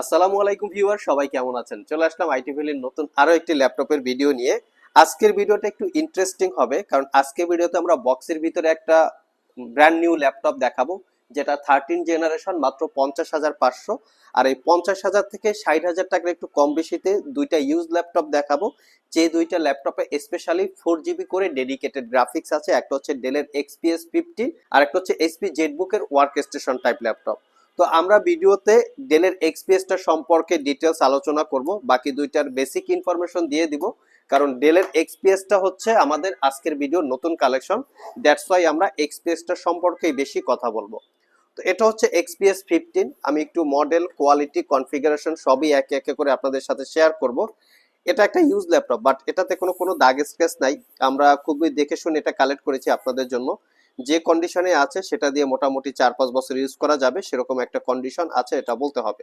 আসসালামু আলাইকুম ভিউয়ার, সবাই কেমন আছেন? চলে আসলাম আইটি ভ্যালির নতুন আরও একটি ল্যাপটপের ভিডিও নিয়ে। আজকের ভিডিওটা একটু ইন্টারেস্টিং হবে, কারণ আজকের ভিডিওতে আমরা বক্সের ভিতরে একটা ব্র্যান্ড নিউ ল্যাপটপ দেখাবো, যেটা থার্টিন জেনারেশন মাত্র পঞ্চাশ হাজার পাঁচশো। আর এই পঞ্চাশ হাজার থেকে ষাট হাজার টাকার একটু কম বেশিতে দুইটা ইউজ ল্যাপটপ দেখাবো, যে দুইটা ল্যাপটপে স্পেশালি ফোর জিবি করে ডেডিকেটেড গ্রাফিক্স আছে। একটা হচ্ছে ডেলের এক্সপিএস ফিফটিন আর একটা হচ্ছে এসপি জেটবুকের ওয়ার্ক স্টেশন টাইপ ল্যাপটপ। তো আমরা ভিডিওতে ডেলের এক্সপিএসটা সম্পর্কে ডিটেলস আলোচনা করব। বাকি দুইটার বেসিক ইনফরমেশন দিয়ে দিব। কারণ ডেলের এক্সপিএসটা হচ্ছে আমাদের আজকের ভিডিওর নতুন কালেকশন। দ্যাটস ওয়াই আমরা এক্সপিএসটা সম্পর্কে বেশি কথা বলব। তো এটা হচ্ছে এক্সপিএস ফিফটিন আমি একটু মডেল কোয়ালিটি কনফিগারেশন সবই একে একে করে আপনাদের সাথে শেয়ার করব। এটা একটা ইউজ ল্যাপটপ বাট এটাতে কোনো কোনো দাগ স্ক্র্যাচ নাই। আমরা খুবই দেখে শুনে এটা কালেক্ট করেছি আপনাদের জন্য। যে কন্ডিশনে আছে সেটা দিয়ে মোটামুটি চার পাঁচ বছর ইউজ করা যাবে, সেরকম একটা কন্ডিশন আছে, এটা বলতে হবে।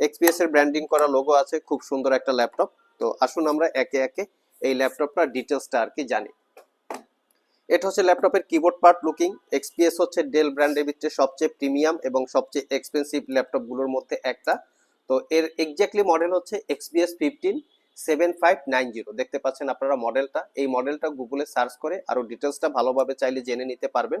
এক্সপিএস এর ব্র্যান্ডিং করা লোগো আছে, খুব সুন্দর একটা ল্যাপটপ তো আসুন আমরা একে একে এই ল্যাপটপটার ডিটেলসটা আর কি জানি। এটা হচ্ছে ল্যাপটপের কিবোর্ড পার্ট লুকিং এক্সপিএস হচ্ছে ডেল ব্র্যান্ডের ভিতরে সবচেয়ে প্রিমিয়াম এবং সবচেয়ে এক্সপেন্সিভ ল্যাপটপগুলোর মধ্যে একটা। তো এর এক্স্যাক্টলি মডেল হচ্ছে XPS fifteen seven five nine zero দেখতে পাচ্ছেন আপনারা মডেলটা। এই মডেলটা গুগলে সার্চ করে আরও ডিটেলসটা ভালোভাবে চাইলে জেনে নিতে পারবেন।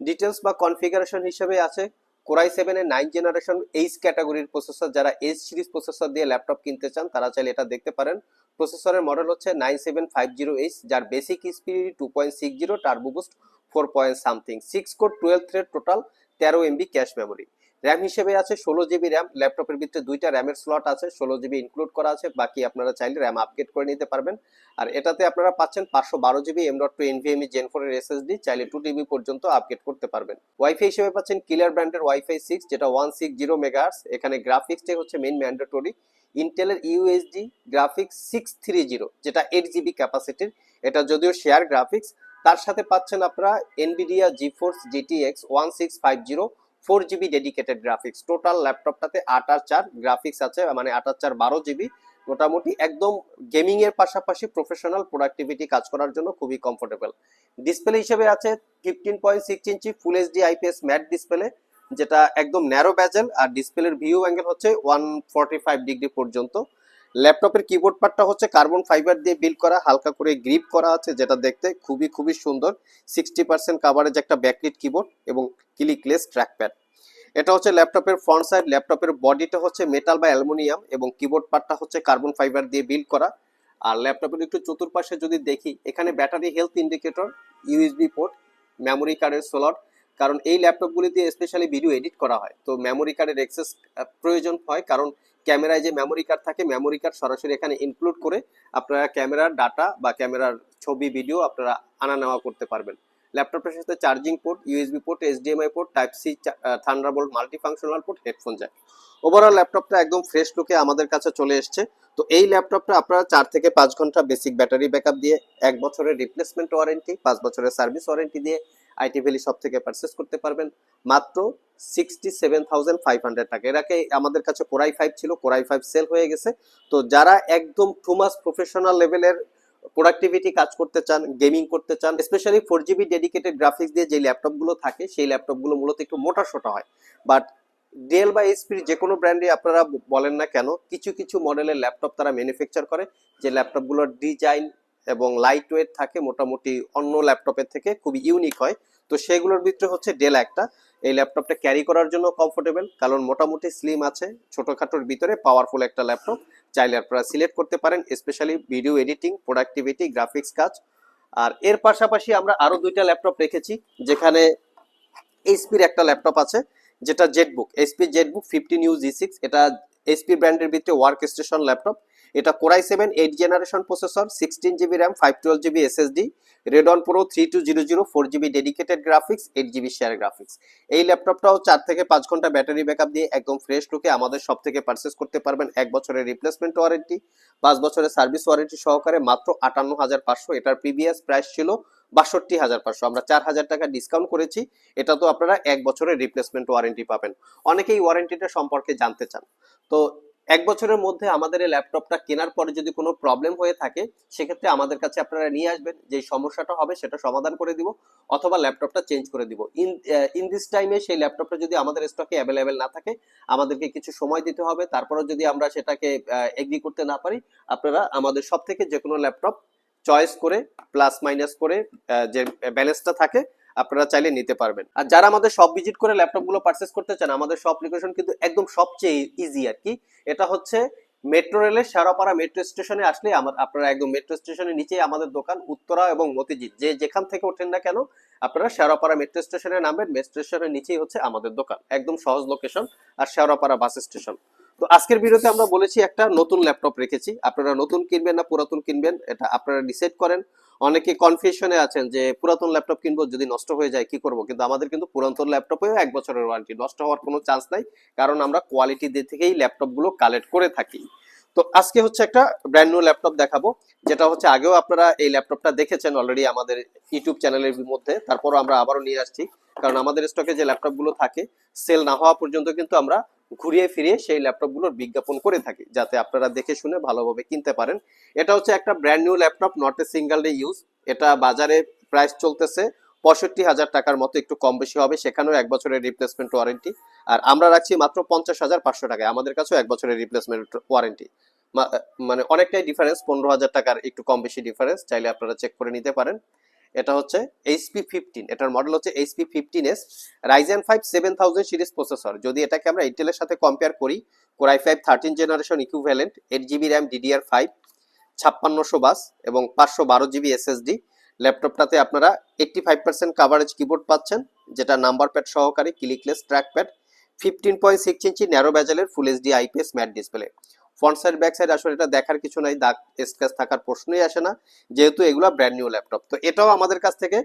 ডিটেলস বা কনফিগারেশন হিসেবে আছে কোরাই সেভেনের নাইন জেনারেশন এইচ ক্যাটাগরির প্রসেসর। যারা এইচ সিরিজ প্রসেসর দিয়ে ল্যাপটপ কিনতে চান, তারা চাইলে এটা দেখতে পারেন। প্রসেসরের মডেল হচ্ছে nine seven five zero H, যার basic speed two point six zero, turbo boost four point something. Six core twelve thread total তেরো এমবি ক্যাশ মেমোরি। র্যাম হিসেবে আছে ষোলো জিবি র্যাম ল্যাপটপের ভিতরে দুইটা র্যামের স্লট আছে, ষোলো জিবি ইনক্লুড করা আছে, বাকি আপনারা চাইলে র্যাম আপগ্রেড করে নিতে পারবেন। আর এটাতে আপনারা পাচ্ছেন পাঁচশো বারো GB M dot two NVMe gen four এর এসএসডি চাইলে টু টিবি পর্যন্ত আপগ্রেড করতে পারবেন। ওয়াইফাই হিসেবে পাচ্ছেন কিলার ব্র্যান্ডের ওয়াইফাই সিক্স যেটা ওয়ান সিক্স জিরো মেগাহার্স এখানে গ্রাফিক্সটাই হচ্ছে মেইন ম্যান্ডেটরি ইন্টেলের UHD graphics six three zero যেটা এইট জিবি ক্যাপাসিটির এটা যদিও শেয়ার গ্রাফিক্স তার সাথে পাচ্ছেন আপনারা Nvidia GeForce GTX one six five zero four GB dedicated graphics total ল্যাপটপটাতে আট আর চার গ্রাফিক্স আছে মানে আট আর চার বারো জিবি। মোটামুটি একদম গেমিং এর পাশাপাশি প্রফেশনাল প্রোডাক্টিভিটি কাজ করার জন্য খুবই কমফোর্টেবল ডিসপ্লে হিসেবে আছে fifteen point six inch full HD IPS matte display যেটা একদম ন্যারো ব্যাজেল আর ডিসপ্লের ভিউ অ্যাঙ্গেল হচ্ছে ওয়ান ফর্টি ফাইভ ডিগ্রি পর্যন্ত। ল্যাপটপের কিবোর্ড পার্টটা হচ্ছে কার্বন ফাইবার দিয়ে বিল্ড করা, হালকা করে গ্রিপ করা আছে, যেটা দেখতে খুবই খুবই সুন্দর। সিক্সটি পার্সেন্ট কাভারেজ একটা ব্যাকলিট কিবোর্ড এবং ক্লিকলেস ট্র্যাকপ্যাড এটা হচ্ছে ল্যাপটপের ফ্রন্ট সাইড ল্যাপটপের বডিটা হচ্ছে মেটাল বা অ্যালুমিনিয়াম এবং কিবোর্ড পার্টটা হচ্ছে কার্বন ফাইবার দিয়ে বিল্ড করা। আর ল্যাপটপের একটু চতুর্পাশে যদি দেখি, এখানে battery health indicator USB port memory কার্ডের স্লট কারণ এই ল্যাপটপগুলি দিয়ে স্পেশালি ভিডিও এডিট করা হয়। তো মেমোরি কার্ডের অ্যাক্সেস প্রয়োজন হয়, কারণ ক্যামেরায় যে মেমোরি কার্ড থাকে মেমোরি কার্ড সরাসরি এখানে ইনক্লুড করে আপনারা ক্যামেরার ডাটা বা ক্যামেরার ছবি ভিডিও আপনারা আনা নেওয়া করতে পারবেন। ল্যাপটপের সাথে charging port USB port HDMI port type C Thunderbolt multifunctional port headphone jack overall ল্যাপটপটা একদম ফ্রেশ লুকে আমাদের কাছে চলে এসছে। তো এই ল্যাপটপটা আপনারা চার থেকে পাঁচ ঘণ্টা বেসিক ব্যাটারি ব্যাকআপ দিয়ে, এক বছরের রিপ্লেসমেন্ট ওয়ারেন্টি পাঁচ বছরের সার্ভিস ওয়ারেন্টি দিয়ে আইটি ভ্যালি সব থেকে পারচেস করতে পারবেন। মাত্র sixty seven thousand five hundred টাকা। এর আগে আমাদের কাছে কোরাই ফাইভ ছিল কোরাই ফাইভ সেল হয়ে গেছে। তো যারা একদম টু মাস প্রফেশনাল লেভেলের প্রোডাক্টিভিটি কাজ করতে চান গেমিং করতে চান specially four GB dedicated graphics দিয়ে যে ল্যাপটপগুলো থাকে, সেই ল্যাপটপগুলো মূলত একটু মোটা সোটা হয়। বাট ডেল বা এইচপির যে কোনো ব্র্যান্ডে আপনারা বলেন না কেন, কিছু কিছু মডেলের ল্যাপটপ তারা ম্যানুফ্যাকচার করে। যে ল্যাপটপগুলোর ডিজাইন এবং লাইট ওয়েট থাকে মোটামুটি অন্য ল্যাপটপের থেকে খুব ইউনিক হয়। তো সেগুলোর ভিতরে হচ্ছে ডেল একটা। এই ল্যাপটপটা ক্যারি করার জন্য কমফোর্টেবল কারণ মোটামুটি স্লিম আছে, ছোটোখাটোর ভিতরে পাওয়ারফুল একটা ল্যাপটপ। চাইলে আপনারা সিলেক্ট করতে পারেন specially video editing productivity graphics কাজ। আর এর পাশাপাশি আমরা আরও দুইটা ল্যাপটপ রেখেছি, যেখানে এইচপির একটা ল্যাপটপ আছে, যেটা ZBook HP ZBook fifteen U G six এটা এইচপি ব্র্যান্ডের ভিতরে ওয়ার্ক স্টেশন ল্যাপটপ। এটা core i seven eight generation processor sixteen GB RAM five twelve GB SSD Radeon Pro three two zero zero four GB dedicated graphics eight GB share graphics এই ল্যাপটপটাও চার থেকে পাঁচ ঘণ্টা battery backup দিয়ে একদম fresh লুকে আমাদের সব থেকে পারচেস করতে পারবেন এক বছরের রিপ্লেসমেন্ট ওয়ারেন্টি পাঁচ বছরের সার্ভিস ওয়ারেন্টি সহকারে মাত্র আটান্ন হাজার পাঁচশো। এটার প্রিভিয়াস প্রাইস ছিল বাষট্টি হাজার পাঁচশো। আমরা চার হাজার টাকা ডিসকাউন্ট করেছি। এটা তো আপনারা এক বছরের রিপ্লেসমেন্ট ওয়ারেন্টি পাবেন। অনেকেই ওয়ারেন্টিটা সম্পর্কে জানতে চান। তো এক বছরের মধ্যে আমাদের এই ল্যাপটপটা কেনার পরে যদি কোনো প্রবলেম হয়ে থাকে, সেক্ষেত্রে আমাদের কাছে আপনারা নিয়ে আসবেন যে সমস্যাটা হবে সেটা সমাধান করে দিব অথবা ল্যাপটপটা চেঞ্জ করে দিব। ইন ইন দিস টাইমে সেই ল্যাপটপটা যদি আমাদের স্টকে অ্যাভেলেবেল না থাকে, আমাদেরকে কিছু সময় দিতে হবে, তারপরেও যদি আমরা সেটাকে এগ্রি করতে না পারি, আপনারা আমাদের সব থেকে যে কোনো ল্যাপটপ চয়েস করে প্লাস মাইনাস করে যে ব্যালেন্সটা থাকে আপনারা চাইলে নিতে পারবেন। আর যারা আমাদের সব ভিজিট করে ল্যাপটপগুলো পারচেস করতে চান, আমাদের সব লোকেশন কিন্তু একদম সবচেয়ে ইজি আর কি। এটা হচ্ছে মেট্রো রেলের শেরাপাড়া মেট্রো স্টেশনে আসলে আমার, আপনারা একদম মেট্রো স্টেশনের নিচেই আমাদের দোকান, উত্তরা এবং মতিঝিল। যে যেখান থেকে ওঠেন না কেন, আপনারা শেরাপাড়া মেট্রো স্টেশনে নামবেন মেট্রো স্টেশনের নিচেই হচ্ছে আমাদের দোকান। একদম সহজ লোকেশন আর শেরাপাড়া বাস স্টেশন তো আজকের ভিডিওতে আমরা বলেছি একটা নতুন ল্যাপটপ রেখেছি। আপনারা নতুন কিনবেন না পুরাতন কিনবেন, এটা আপনারা ডিসাইড করেন। অনেকে কনফিউশনে আছেন যে পুরাতন ল্যাপটপ কিনবো, যদি নষ্ট হয়ে যায় কি করব? কিন্তু আমাদের কিন্তু পুরাতন ল্যাপটপেও এক বছরের ওয়ারেন্টি নষ্ট হওয়ার কোনো চান্স নাই, কারণ আমরা কোয়ালিটি দিয়ে থেকেই ল্যাপটপগুলো কালেক্ট করে থাকি। তো আজকে হচ্ছে একটা ব্র্যান্ড নিউ ল্যাপটপ দেখাবো, যেটা হচ্ছে আগেও আপনারা এই ল্যাপটপটা দেখেছেন অলরেডি আমাদের ইউটিউব চ্যানেলের মধ্যে, তারপরও আমরা আবারও নিয়ে আসছি। কারণ আমাদের স্টকে যে ল্যাপটপগুলো থাকে সেল না হওয়া পর্যন্ত কিন্তু আমরা ঘুরিয়ে ফিরিয়ে সেই ল্যাপটপগুলোর বিজ্ঞাপন করে থাকি, যাতে আপনারা দেখে শুনে ভালোভাবে কিনতে পারেন। এটা হচ্ছে একটা brand new laptop not a single day use এটা বাজারে প্রাইস চলতেছে পঁয়ষট্টি হাজার টাকার মতো একটু কম বেশি হবে, সেখানেও এক বছরের রিপ্লেসমেন্ট ওয়ারেন্টি আর আমরা রাখছি মাত্র পঞ্চাশ হাজার পাঁচশো টাকায়, আমাদের কাছেও এক বছরের রিপ্লেসমেন্ট ওয়ারেন্টি মানে অনেকটাই ডিফারেন্স পনেরো হাজার টাকার একটু কম বেশি ডিফারেন্স চাইলে আপনারা চেক করে নিতে পারেন। এটা হচ্ছে এইচপি ফিফটিন এটার মডেল হচ্ছে HP fifteen S Ryzen five seven thousand series processor যদি এটাকে আমরা ইন্টেলের সাথে কম্পেয়ার করি core i five thirteen generation equivalent eight GB RAM DDR five ছাপ্পান্নশো bus এবং পাঁচশো বারো জিবি এসএসডি ল্যাপটপটাতে আপনারা eighty five percent coverage keyboard পাচ্ছেন, যেটা নাম্বার প্যাড সহকারে clickless track pad fifteen point six inch narrow ব্যাজেলের full HD IPS matte display front side back side আসলে এটা দেখার কিছু নাই দাগ স্ক্র্যাচ থাকার প্রশ্নই আসে না, যেহেতু এগুলো ব্র্যান্ড নিউ ল্যাপটপ তো এটাও আমাদের কাছ থেকে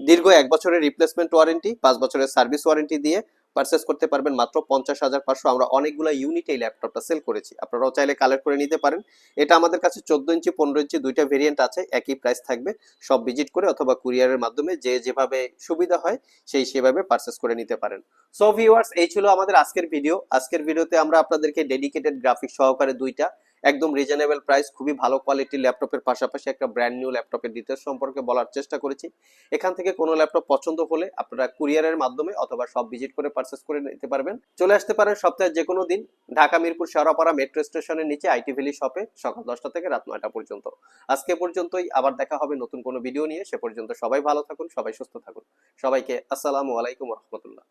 দীর্ঘ এক বছরের রিপ্লেসমেন্ট ওয়ারেন্টি পাঁচ বছরের সার্ভিস ওয়ারেন্টি দিয়ে পারচেস করতে পারবেন মাত্র পঞ্চাশ হাজার পাঁচশো। আমরা অনেকগুলো ইউনিট এই ল্যাপটপটা সেল করেছি। আপনারাও চাইলে কালেক্ট করে নিতে পারেন। এটা আমাদের কাছে চোদ্দ ইঞ্চি পনেরো ইঞ্চি দুইটা ভেরিয়েন্ট আছে, একই প্রাইস থাকবে। সব ভিজিট করে অথবা কুরিয়ারের মাধ্যমে যে যেভাবে সুবিধা হয়, সেই সেভাবে পারচেস করে নিতে পারেন। সো ভিউয়ার্স এই ছিল আমাদের আজকের ভিডিও আজকের ভিডিওতে আমরা আপনাদেরকে ডেডিকেটেড গ্রাফিক সহকারে দুইটা একদম রিজনেবল প্রাইস খুবই ভালো কোয়ালিটির ল্যাপটপের পাশাপাশি একটা ব্র্যান্ড নিউ ল্যাপটপের ডিটেলস সম্পর্কে বলার চেষ্টা করেছি। এখান থেকে কোনো ল্যাপটপ পছন্দ হলে আপনারা কুরিয়ারের মাধ্যমে অথবা সব ভিজিট করে পারচেস করে নিতে পারবেন। চলে আসতে পারেন সপ্তাহের যে কোনো দিন, ঢাকা, মিরপুর, শেওড়াপাড়া মেট্রো স্টেশনের নিচে আইটি ভ্যালি শপে সকাল দশটা থেকে রাত নয়টা পর্যন্ত। আজকে পর্যন্তই, আবার দেখা হবে নতুন কোনো ভিডিও নিয়ে। সে পর্যন্ত সবাই ভালো থাকুন, সবাই সুস্থ থাকুন। সবাইকে আসসালামু আলাইকুম রহমতুল্লাহ।